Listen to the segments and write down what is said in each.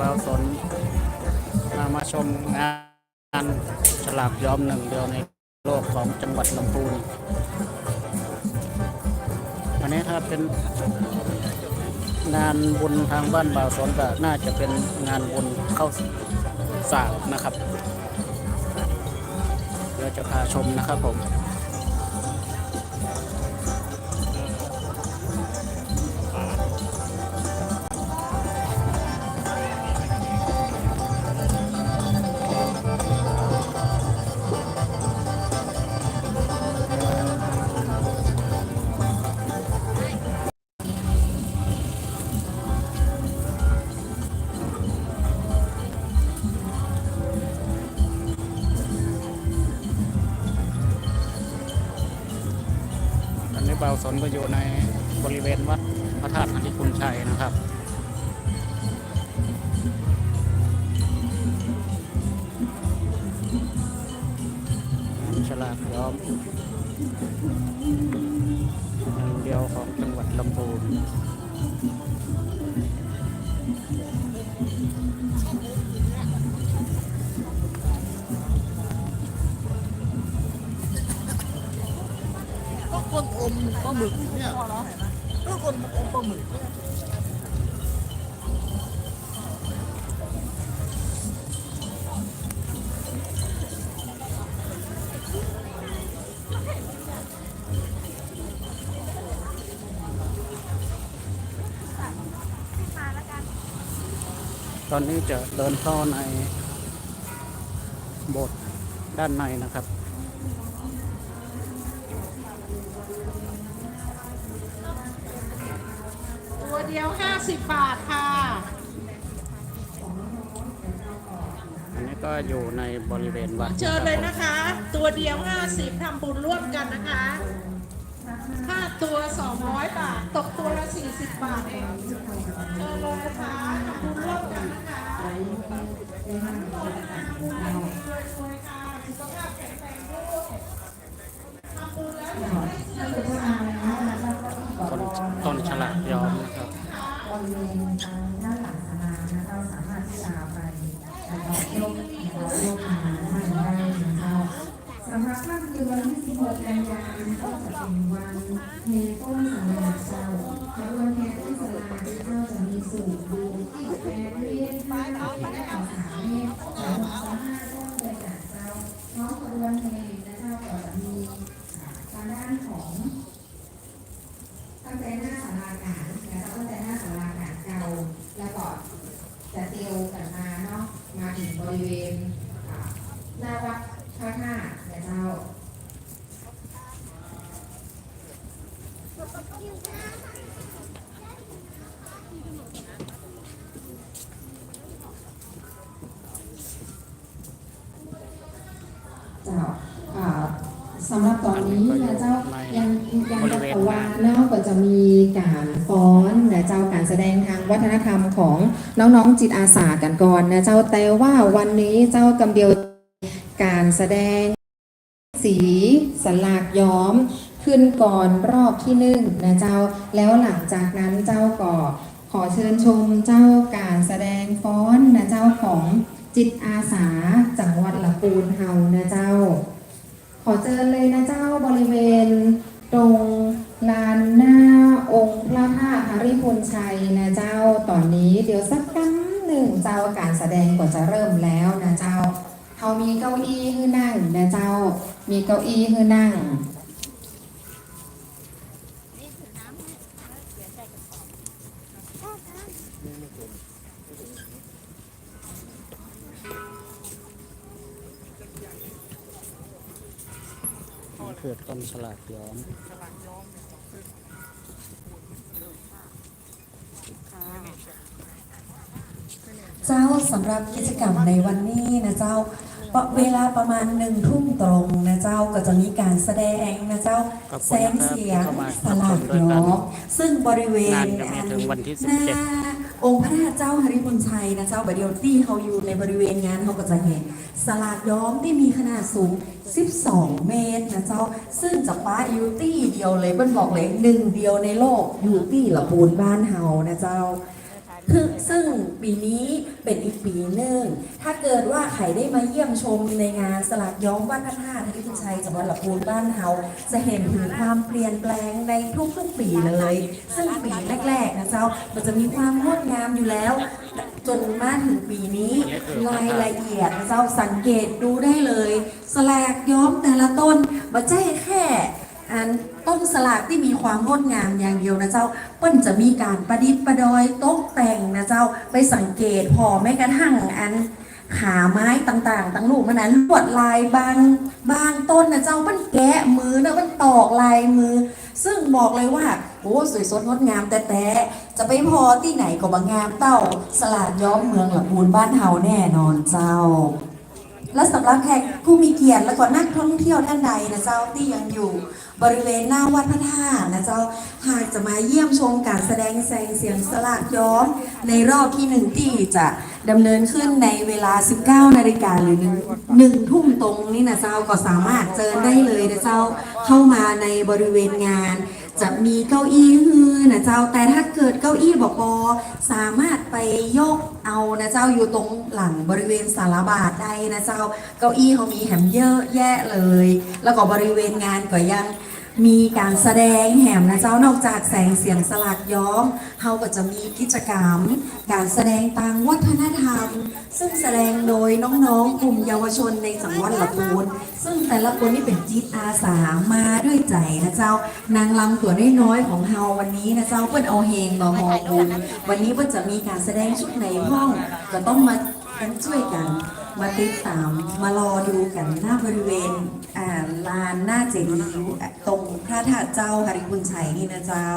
บ่าวสนมามาชมงานฉลากย้อมหนึ่งเดียวในโลกของจังหวัดลำพูนอันนี้ถ้าเป็นงานบุญทางบ้านบ่าวสนก็น่าจะเป็นงานบุญเข้าสากนะครับเดี๋ยวจะพาชมนะครับผม สนก็อยู่ในบริเวณวัดพระธาตุอนิคุณชัยนะครับฉลากย้อม หมึกเนี่ยก็คนอมปลาหมึกเนี่ยตอนนี้จะเดินเข้าในโบสถ์ด้านในนะครับ บาทค่ะ อันนี้ก็อยู่ในบริเวณวัดเชิญเลยรับนะคะ ตัวเดียว 50ทำบุญร่วมกันนะคะค่าตัว 200 บาท ตกตัวละ 40 บาทเอง เชิญเลยนะคะทำบุญร่วมกันนะคะอนุโมทนาบุญให้รวยๆค่ะสุขภาพแข็งแรงด้วยทำบุญแล้วอยากได้เสื้อสวยๆต้นต้นฉลากย้อมนะค ริเวณทางด้านหลังศาลานะเราสามารถที่จะไปนะครับยกนะครับยกมาได้นะครับสำหรับค่ำคืนวันที่16กันยายนก็จะเป็นวันเทต้นศาลาเจ้าขบวนแห่ต้นศาลาเจ้าจะมีสูตรดูที่แปรเรียนที่ต่อสามเมตรจากหกสามห้าต้นเลยจากเจ้าน้องขบวนแห่นเจ้าก็จะมีทางด้านของ ตั้งแต่หน้าสาราการนะคะตั้งแต่หน้าสาราการเก่าแล้วก็จะเตียวกันมาเนาะมาถึงบริเวณอ่าหน้าวัดพระธาตุนะเจ้า เจ้าอ่าสำหรับตอนนี้นะเจ้ายังยังตะกวานาะก็จะมีการฟ้อนนะเจ้าการแสดงทางวัฒนธรรมของน้องๆจิตอาสากันก่อนนะเจ้าแต่ว่าวันนี้เจ้ากำเดียวการแสดงสีสลากย้อม ขึ้นก่อนรอบที่หนึ่งนะเจ้า แล้วหลังจากนั้นเจ้าก็ขอเชิญชมเจ้าการแสดงฟ้อนนะเจ้าของจิตอาสาจังหวัดละปูนเฮานะเจ้า ขอเชิญเลยนะเจ้าบริเวณ ตรงลานหน้าองค์พระธาตุหริพุนชัยนะเจ้าตอนนี้เดี๋ยวสักกันหนึ่งเจ้าการแสดงก็จะเริ่มแล้วนะเจ้าเขามีเก้าอี้ให้นั่งนะเจ้า มีเก้าอี้ให้นั่ง นี่คือต้นฉลากย้อมเจ้าสำหรับกิจกรรมในวันนี้นะเจ้าปะเวลาประมาณหนึ่งทุ่มตรงนะเจ้าก็จะมีการแสดงนะเจ้าขอบคุณแสงเสียงนะครับสลากย้อมซึ่งบริเวณงานจะมีถึงวันที่หน้า17 องค์พระเจ้าหริพุญชัยนะเจ้าบดเดียวที่เขาอยู่ในบริเวณงานเขาก็จะเห็นสลากย้อมที่มีขนาดสูง 12 เมตรนะเจ้า ซึ่งจะป้าอยู่ที่เดียวเลยเบิ้นบอกเลยหนึ่งเดียวในโลกอยู่ที่ละปูนบ้านเฮานะเจ้า คือซึ่งปีนี้เป็นอีกปีหนึ่ง ถ้าเกิดว่าใครได้มาเยี่ยมชมในงานสลากย้อมวัดพระธาตุที่คุณชัยจังหวัดลำพูนบ้านเฮาจะเห็นถึงความเปลี่ยนแปลงในทุกๆปีเลย ซึ่งปีแรกๆนะเจ้ามันจะมีความงดงามอยู่แล้ว จนมาถึงปีนี้รายละเอียดเจ้าสังเกตดูได้เลย สลากย้อมแต่ละต้นมาใช่แค่ อันต้นสลากที่มีความงดงามอย่างเดียวนะเจ้า เปิ้นจะมีการประดิษฐ์ประดอยตกแต่งนะเจ้าไปสังเกตพอแม้กระทั่งอันขาไม้ต่างๆต่างลูกมันนั้นลวดลายบางบางต้นนะเจ้ามันแกะมือนะมันตอกลายมือ ซึ่งบอกเลยว่าโอ้สวยสดงดงามแต่แต่จะไปพอที่ไหนก็บางงามเต้าสลากย้อมเมืองหลำพูนบ้านเฮาแน่นอนเจ้า และสำหรับแขกผู้มีเกียรติและก็นักท่องเที่ยวท่านใดนะเจ้าที่ยังอยู่ บริเวณหน้าวัดพระธาตุนะเจ้าหากจะมาเยี่ยมชมการแสดงแสงเสียงสลากย้อม ในรอบที่หนึ่งที่จะดำเนินขึ้นในเวลา 19 นาฬิกาหรือหนึ่งหนึ่งทุ่มตรงนี้นะเจ้าก็สามารถเจอได้เลยนะเจ้าเข้ามาในบริเวณงาน จะมีเก้าอี้ฮือนะเจ้าแต่ถ้าเกิดเก้าอี้บอกอสามารถไปยกเอานะเจ้าอยู่ตรงหลังบริเวณสารบาทได้นะเจ้าเก้าอี้เขามีแหมเยอะแยะเลย แล้วก็บริเวณงานก็ยัง มีการแสดงแหมนะเจ้านอกจากแสงเสียงสลักย้อมเขาก็จะมีกิจกรรม การแสดงทางวัฒนธรรม ซึ่งแสดงโดยน้องๆกลุ่มเยาวชนในจังหวัดลำพูนซึ่งแต่ละคนนี่เป็นจิตอาสามาด้วยใจนะเจ้านางลำตัวน้อยๆของเฮาวันนี้นะเจ้าเปิ้นเอาเฮงมาหอบุญวันนี้เปิ้นจะมีการแสดงชุดในห้องก็ต้องมากันช่วยกัน มาติดตามมารอดูกันหน้าบริเวณอ่าลานหน้าเจดีย์ตรงพระธาตุเจ้าหริบุญชัยนี่นะเจ้า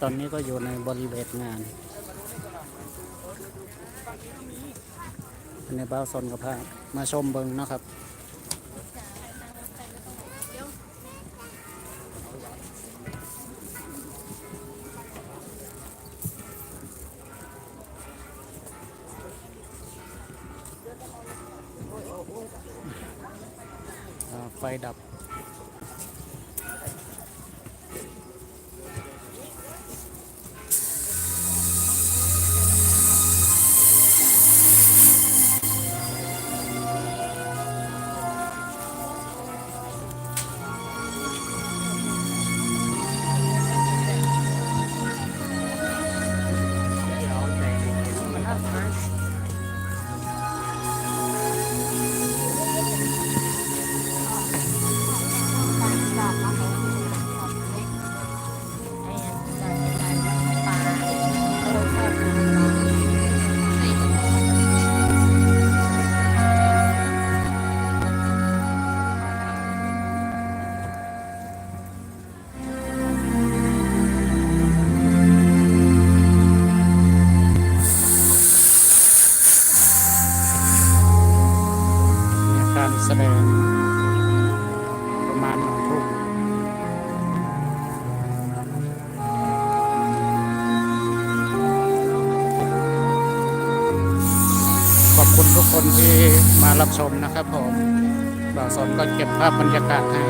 ตอนนี้ก็อยู่ในบริเวณงานในบ้าซนกับพามาชมเบิงนะครับ ไฟดับ สดง ประมาณหนึ่งทุ่มขอบคุณทุกคนที่มารับชมนะครับผมบ่าวสอนก็เก็บภาพบรรยากาศให้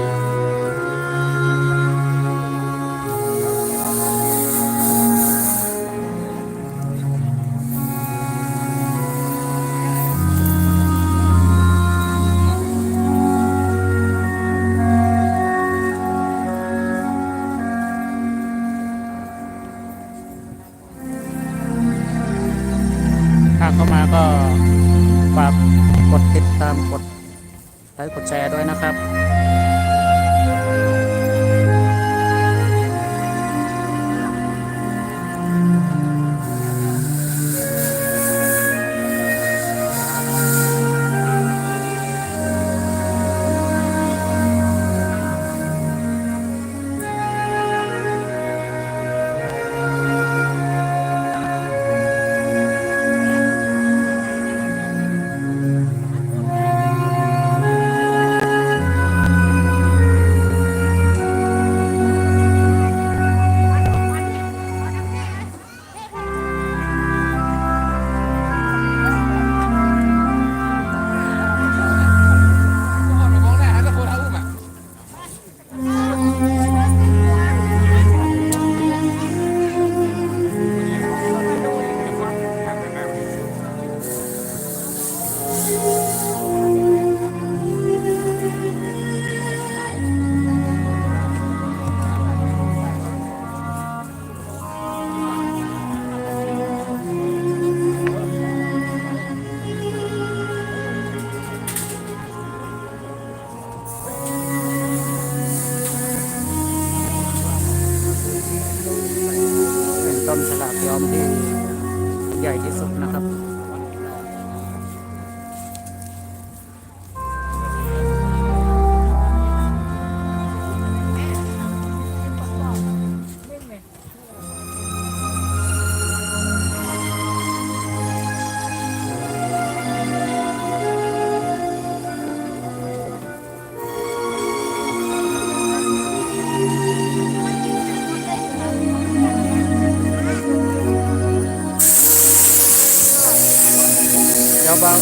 ยอมที่ใหญ่ที่สุดนะครับ บาง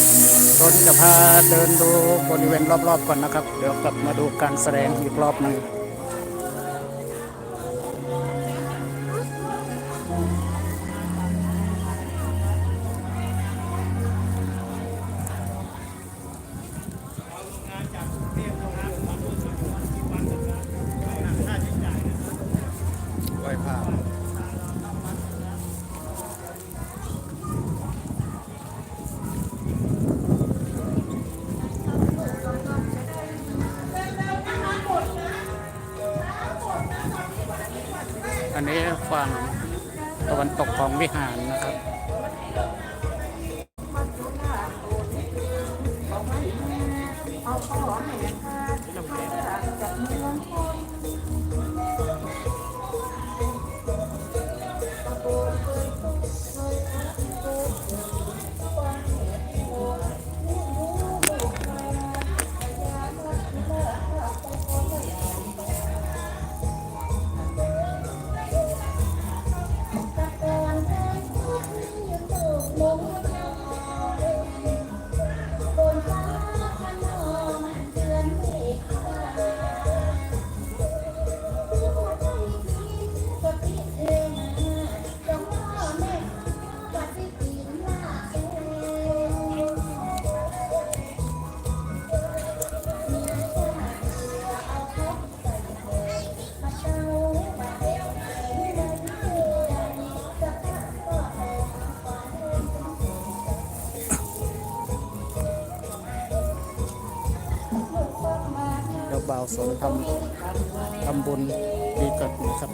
รนจะพาเดินดูบริเวณรอบๆก่อนนะครับ เดี๋ยวกลับมาดูการแสดงอีกรอบหนึ่งไหว้พระ วันตกของวิหาร สนทำทำบุญดีกิดนะครับ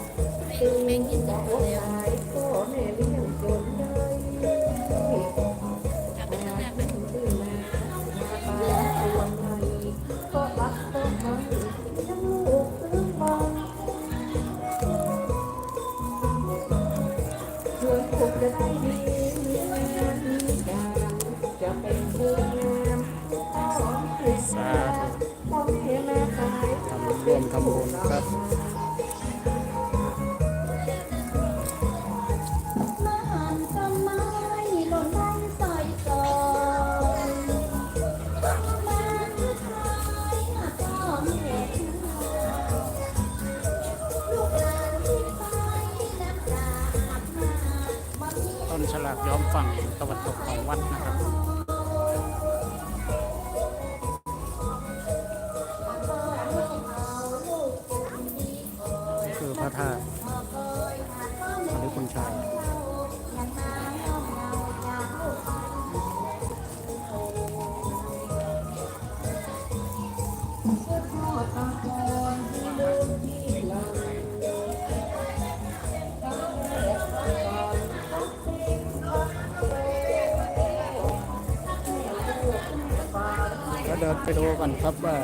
ไปดูกันครับว่า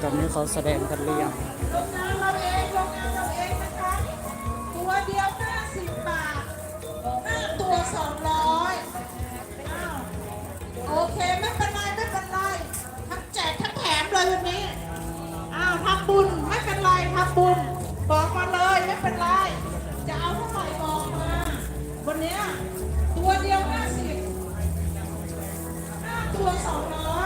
ตอนนี้เขาแสดงกันหรือยังโรงงารเรงงานเราเองตัวเดียว50บาทห้าตัว200อ้าวโอเคไม่เป็นไรไม่เป็นไรทั้งแจกทั้งแถมเลยวันนี้อ้าวทำบุญไม่เป็นไรทำบุญบอกมาเลยไม่เป็นไรจะเอาเท่าไหร่บอกมาวันนี้ตัวเดียว50ห้าตัว200โ